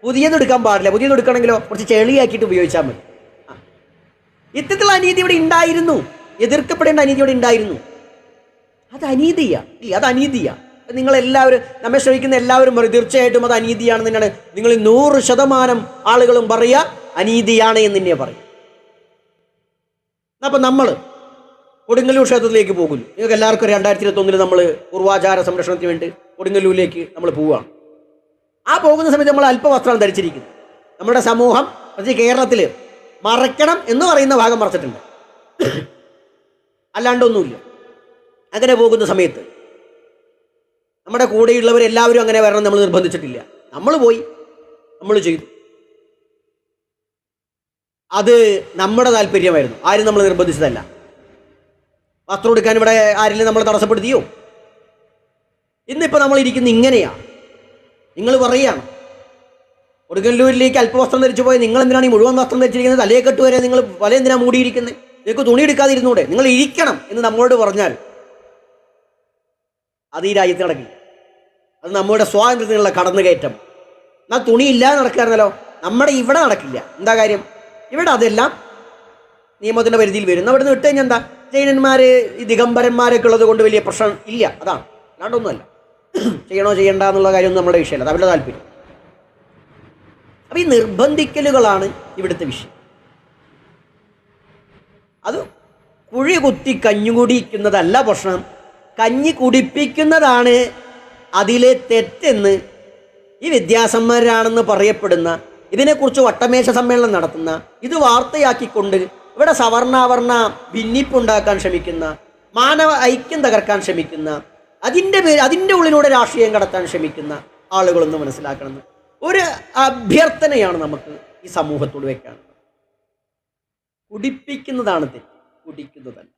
പുതിയത് എടുക്കാൻ പാടില്ല. പുതിയത് എടുക്കണമെങ്കിലോ? കുറച്ച് ചെളിയാക്കിയിട്ട് ഉപയോഗിച്ചാൽ മതി. ഇത്തരത്തിലുള്ള അനീതി ഇവിടെ ഉണ്ടായിരുന്നു. എതിർക്കപ്പെടേണ്ട അനീതി ഇവിടെ ഉണ്ടായിരുന്നു. അത് അനീതിയാണ് ഇല്ല അത് അനീതിയാണ് നിങ്ങൾ എല്ലാവരും നമ്മെ ശ്രമിക്കുന്ന എല്ലാവരും പറയും തീർച്ചയായിട്ടും അത് അനീതിയാണെന്ന് തന്നെയാണ് നിങ്ങൾ നൂറ് ശതമാനം ആളുകളും പറയുക അനീതിയാണ് എന്ന് തന്നെയാണ് പറയും അപ്പം നമ്മൾ കൊടുങ്ങല്ലൂർ ക്ഷേത്രത്തിലേക്ക് പോകുന്നു. നിങ്ങൾക്ക് എല്ലാവർക്കും രണ്ടായിരത്തി ഇരുപത്തൊന്നിൽ നമ്മൾ പൂർവാചാര സംരക്ഷണത്തിന് വേണ്ടി കൊടുങ്ങല്ലൂരിലേക്ക് നമ്മൾ പോവുകയാണ്. ആ പോകുന്ന സമയത്ത് നമ്മൾ അല്പവസ്ത്രം ധരിച്ചിരിക്കുന്നു. നമ്മുടെ സമൂഹം പ്രത്യേകിച്ച് കേരളത്തിൽ മറയ്ക്കണം എന്ന് പറയുന്ന ഭാഗം മറച്ചിട്ടുണ്ട്. അല്ലാണ്ടൊന്നുമില്ല. അങ്ങനെ പോകുന്ന സമയത്ത് നമ്മുടെ കൂടെയുള്ളവരെല്ലാവരും അങ്ങനെ വരണം നമ്മൾ നിർബന്ധിച്ചിട്ടില്ല. നമ്മൾ പോയി. നമ്മൾ ചെയ്തു. അത് നമ്മുടെ താല്പര്യമായിരുന്നു. ആരും നമ്മൾ നിർബന്ധിച്ചതല്ല. വസ്ത്രം എടുക്കാൻ ഇവിടെ ആരെങ്കിലും നമ്മളെ തടസ്സപ്പെടുത്തിയോ? ഇന്നിപ്പോൾ നമ്മൾ ഇരിക്കുന്ന ഇങ്ങനെയാണ് നിങ്ങൾ പറയുകയാണ്. കൊടുങ്ങല്ലൂരിലേക്ക് അല്പവസ്ത്രം ധരിച്ചു പോയി നിങ്ങൾ എന്തിനാണ് ഈ മുഴുവൻ വസ്ത്രം ധരിച്ചിരിക്കുന്നത്? തലയെ കെട്ട് വരെ നിങ്ങൾ വല എന്തിനാണ് മൂടിയിരിക്കുന്നത്? നിങ്ങൾക്ക് തുണി എടുക്കാതിരുന്നൂടെ? നിങ്ങൾ ഇരിക്കണം എന്ന് നമ്മളോട് പറഞ്ഞാൽ അത് ഈ രാജ്യത്ത് നടക്കി അത് നമ്മുടെ സ്വാതന്ത്ര്യത്തിനുള്ള കടന്നുകയറ്റം. എന്നാൽ തുണിയില്ലാതെ നടക്കാറുണ്ടല്ലോ നമ്മുടെ ഇവിടെ നടക്കില്ല. എന്താ കാര്യം? ഇവിടെ അതെല്ലാം നിയമത്തിന്റെ പരിധിയിൽ വരുന്നു. അവിടെ നിന്ന് വിട്ട് കഴിഞ്ഞാൽ എന്താ? ജൈനന്മാർ ഈ ദിഗംബരന്മാരൊക്കെ ഉള്ളത് കൊണ്ട് വലിയ പ്രശ്നം ഇല്ല. അതാണ്. അല്ലാണ്ടൊന്നുമല്ല. ചെയ്യണോ ചെയ്യണ്ട എന്നുള്ള കാര്യമൊന്നും നമ്മുടെ വിഷയമല്ല. അത് അവരുടെ താല്പര്യം. അപ്പം ഈ നിർബന്ധിക്കലുകളാണ് ഇവിടുത്തെ വിഷയം. അത് കുഴി കുത്തി കഞ്ഞു കുടിക്കുന്നതല്ല പ്രശ്നം. കഞ്ഞി കുടിപ്പിക്കുന്നതാണ് അതിലെ തെറ്റെന്ന് ഈ വിദ്യാസമ്മരാണെന്ന് പറയപ്പെടുന്ന ഇതിനെക്കുറിച്ച് വട്ടമേശ സമ്മേളനം നടത്തുന്ന ഇത് വാർത്തയാക്കിക്കൊണ്ട് ഇവിടെ സവർണാവർണ ഭിന്നിപ്പുണ്ടാക്കാൻ ശ്രമിക്കുന്ന മാനവ ഐക്യം തകർക്കാൻ ശ്രമിക്കുന്ന അതിന്റെ പേര് അതിന്റെ ഉള്ളിലൂടെ രാഷ്ട്രീയം കടത്താൻ ശ്രമിക്കുന്ന ആളുകളൊന്ന് മനസ്സിലാക്കണം. ഒരു അഭ്യർത്ഥനയാണ് നമുക്ക് ഈ സമൂഹത്തോട് വെക്കാനുള്ളത്. കുടിപ്പിക്കുന്നതാണ് തെറ്റ് കുടിക്കുന്നതല്ല.